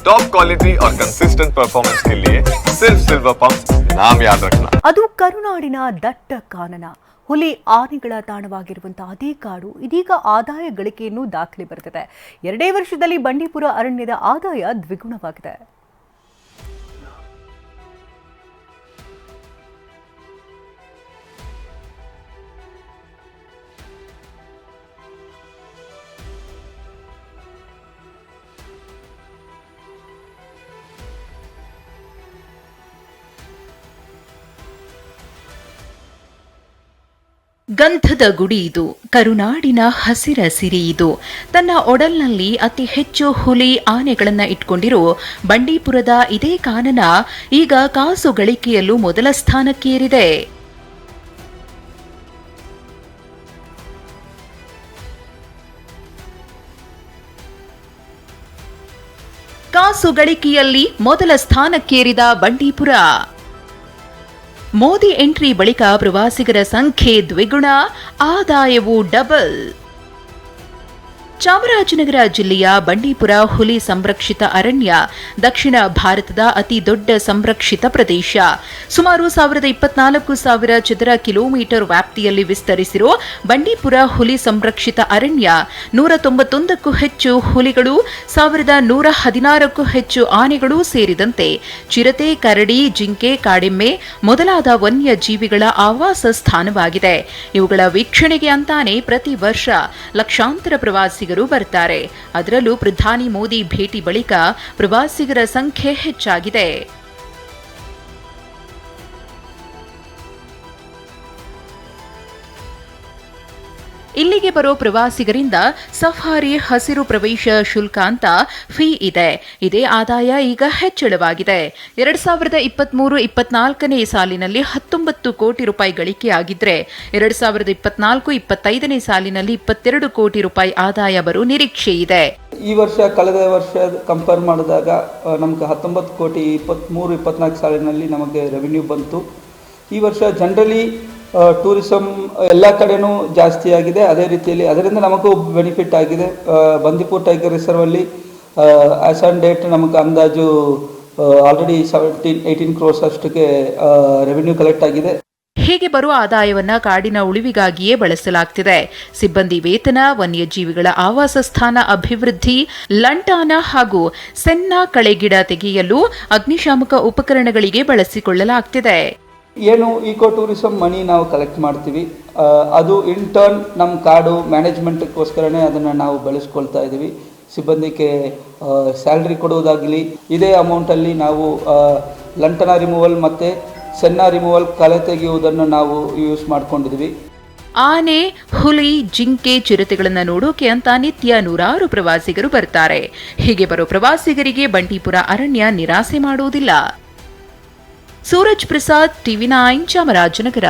Top quality और consistent performance के लिए सिर्फ सिल्वर पंप नाम याद रखना ಅದು ಕರುನಾಡಿನ ದಟ್ಟ ಕಾನನ ಹುಲಿ ಆನೆಗಳ ತಾಣವಾಗಿರುವಂತಹ ಅದೇ ಕಾಡು ಇದೀಗ ಆದಾಯ ಗಳಿಕೆಯನ್ನು ದಾಖಲೆ ಬರೆದಿದೆ ಎರಡೇ ವರ್ಷದಲ್ಲಿ ಬಂಡೀಪುರ ಅರಣ್ಯದ ಆದಾಯ ದ್ವಿಗುಣವಾಗಿದೆ ಗಂಧದ ಗುಡಿ ಇದು ಕರುನಾಡಿನ ಹಸಿರ ಸಿರಿ ಇದು ತನ್ನ ಒಡಲ್ನಲ್ಲಿ ಅತಿ ಹೆಚ್ಚು ಹುಲಿ ಆನೆಗಳನ್ನು ಇಟ್ಕೊಂಡಿರೋ. ಬಂಡೀಪುರದ ಇದೇ ಕಾನನ ಈಗ ಕಾಸು ಗಳಿಕೆಯಲ್ಲೂ ಮೊದಲ ಸ್ಥಾನಕ್ಕೇರಿದೆ. ಕಾಸು ಗಳಿಕೆಯಲ್ಲಿ ಮೊದಲ ಸ್ಥಾನಕ್ಕೇರಿದ ಬಂಡೀಪುರ. ಮೋದಿ ಎಂಟ್ರಿ ಬಳಿಕ ಪ್ರವಾಸಿಗರ ಸಂಖ್ಯೆ ದ್ವಿಗುಣ ಆದಾಯವು ಡಬಲ್. ಚಾಮರಾಜನಗರ ಜಿಲ್ಲೆಯ ಬಂಡೀಪುರ ಹುಲಿ ಸಂರಕ್ಷಿತ ಅರಣ್ಯ ದಕ್ಷಿಣ ಭಾರತದ ಅತಿ ದೊಡ್ಡ ಸಂರಕ್ಷಿತ ಪ್ರದೇಶ. ಸುಮಾರು ಸಾವಿರದ ಇಪ್ಪತ್ನಾಲ್ಕು ಸಾವಿರ ಚದರ ಕಿಲೋಮೀಟರ್ ವ್ಯಾಪ್ತಿಯಲ್ಲಿ ವಿಸ್ತರಿಸಿರುವ ಬಂಡೀಪುರ ಹುಲಿ ಸಂರಕ್ಷಿತ ಅರಣ್ಯ ನೂರ ತೊಂಬತ್ತೊಂದಕ್ಕೂ ಹೆಚ್ಚು ಹುಲಿಗಳು, ಸಾವಿರದ ನೂರ ಹದಿನಾರಕ್ಕೂ ಹೆಚ್ಚು ಆನೆಗಳು ಸೇರಿದಂತೆ ಚಿರತೆ, ಕರಡಿ, ಜಿಂಕೆ, ಕಾಡೆಮ್ಮೆ ಮೊದಲಾದ ವನ್ಯಜೀವಿಗಳ ಆವಾಸ ಸ್ಥಾನವಾಗಿದೆ. ಇವುಗಳ ವೀಕ್ಷಣೆಗೆ ಅಂತಾನೆ ಪ್ರತಿ ವರ್ಷ ಲಕ್ಷಾಂತರ ಪ್ರವಾಸಿಗರು ಬರ್ತಾರೆ. ಅದರಲ್ಲೂ ಪ್ರಧಾನಿ ಮೋದಿ ಭೇಟಿ ಬಳಿಕ ಪ್ರವಾಸಿಗರ ಸಂಖ್ಯೆ ಹೆಚ್ಚಾಗಿದೆ. ಇಲ್ಲಿಗೆ ಬರೋ ಪ್ರವಾಸಿಗರಿಂದ ಸಫಾರಿ, ಹಸಿರು ಪ್ರವೇಶ ಶುಲ್ಕ ಅಂತ ಫೀ ಇದೆ. ಇದೇ ಆದಾಯ ಈಗ ಹೆಚ್ಚಳವಾಗಿದೆ. ಎರಡ್ ಸಾವಿರದ ಇಪ್ಪತ್ಮೂರು, ಇಪ್ಪತ್ನಾಲ್ಕನೇ ಸಾಲಿನಲ್ಲಿ ಹತ್ತೊಂಬತ್ತು ಕೋಟಿ ರೂಪಾಯಿ ಗಳಿಕೆ ಆಗಿದ್ರೆ, ಎರಡ್ ಸಾವಿರದ ಇಪ್ಪತ್ನಾಲ್ಕು, ಇಪ್ಪತ್ತೈದನೇ ಸಾಲಿನಲ್ಲಿ ಇಪ್ಪತ್ತೆರಡು ಕೋಟಿ ರೂಪಾಯಿ ಆದಾಯ ಬರೋ ನಿರೀಕ್ಷೆ ಇದೆ. ಈ ವರ್ಷ, ಕಳೆದ ವರ್ಷ ಕಂಪೇರ್ ಮಾಡಿದಾಗ ನಮ್ಗೆ ಹತ್ತೊಂಬತ್ತು ಕೋಟಿ ಇಪ್ಪತ್ತ್ಮೂರು ಇಪ್ಪತ್ನಾಲ್ಕು ಸಾಲಿನಲ್ಲಿ ನಮಗೆ ರೆವಿನ್ಯೂ ಬಂತು. ಈ ವರ್ಷ ಜನರಲಿ ಟೂರಿಸಮ್ ಎಲ್ಲ ಕಡೆನೂ ಜಾಸ್ತಿ ಆಗಿದೆ. ಅದೇ ರೀತಿಯಲ್ಲಿ ಅದರಿಂದ ನಮಗೂ ಬೆನಿಫಿಟ್ ಆಗಿದೆ. ಬಂದಿಪುರ್ ಟೈಗರ್ ರಿಸರ್ವಲ್ಲಿ ಆಸ್ ಆನ್ ಡೇಟ್ ನಮಗೆ ಅಂದಾಜು ಆಲ್ರೆಡಿ ಸೆವೆಂಟೀನ್ ಏಯ್ಟೀನ್ ಕ್ರೋರ್ಸ್ ಅಷ್ಟಕ್ಕೆ ರೆವಿನ್ಯೂ ಕಲೆಕ್ಟ್ ಆಗಿದೆ. ಹೀಗೆ ಬರುವ ಆದಾಯವನ್ನು ಕಾಡಿನ ಉಳಿವಿಗಾಗಿಯೇ ಬಳಸಲಾಗ್ತಿದೆ? ಸಿಬ್ಬಂದಿ ವೇತನ, ವನ್ಯಜೀವಿಗಳ ಆವಾಸ ಸ್ಥಾನ ಅಭಿವೃದ್ಧಿ, ಲಂಟಾನ ಹಾಗೂ ಸೆನ್ನ ಕಳೆಗಿಡ ತೆಗೆಯಲು ಅಗ್ನಿಶಾಮಕ ಉಪಕರಣಗಳಿಗೆ ಬಳಸಿಕೊಳ್ಳಲಾಗ್ತಿದೆ. ಏನು ಈಕೋ ಟೂರಿಸಮ್ ಮನಿ ನಾವು ಕಲೆಕ್ಟ್ ಮಾಡ್ತೀವಿ. ಅದು ಇನ್ ಟರ್ನ್ ನಮ್ಮ ಕಾಡು ಮ್ಯಾನೇಜ್ಮೆಂಟ್ಗೋಸ್ಕರನೇ ಅದನ್ನು ನಾವು ಬಳಸ್ಕೊಳ್ತಾ ಇದ್ದೀವಿ ಸಿಬ್ಬಂದಿಗೆ ಸ್ಯಾಲ್ರಿ ಕೊಡುವುದಾಗಲಿ, ಇದೇ ಅಮೌಂಟಲ್ಲಿ ನಾವು ಲಂಟನ ರಿಮೂವಲ್ ಮತ್ತು ಸಣ್ಣ ರಿಮೂವಲ್ ಕಲೆ ತೆಗೆಯುವುದನ್ನು ನಾವು ಯೂಸ್ ಮಾಡಿಕೊಂಡಿದ್ವಿ. ಆನೆ, ಹುಲಿ, ಜಿಂಕೆ ಚಿರತೆಗಳನ್ನು ನೋಡೋಕೆ ಅಂತ ನಿತ್ಯ ನೂರಾರು ಪ್ರವಾಸಿಗರು ಬರ್ತಾರೆ. ಹೀಗೆ ಬರೋ ಪ್ರವಾಸಿಗರಿಗೆ ಬಂಡೀಪುರ ಅರಣ್ಯ ನಿರಾಸೆ ಮಾಡುವುದಿಲ್ಲ ಸೂರಜ್ ಪ್ರಸಾದ್ ಟಿವಿ ನೈನ್ ಚಾಮರಾಜನಗರ.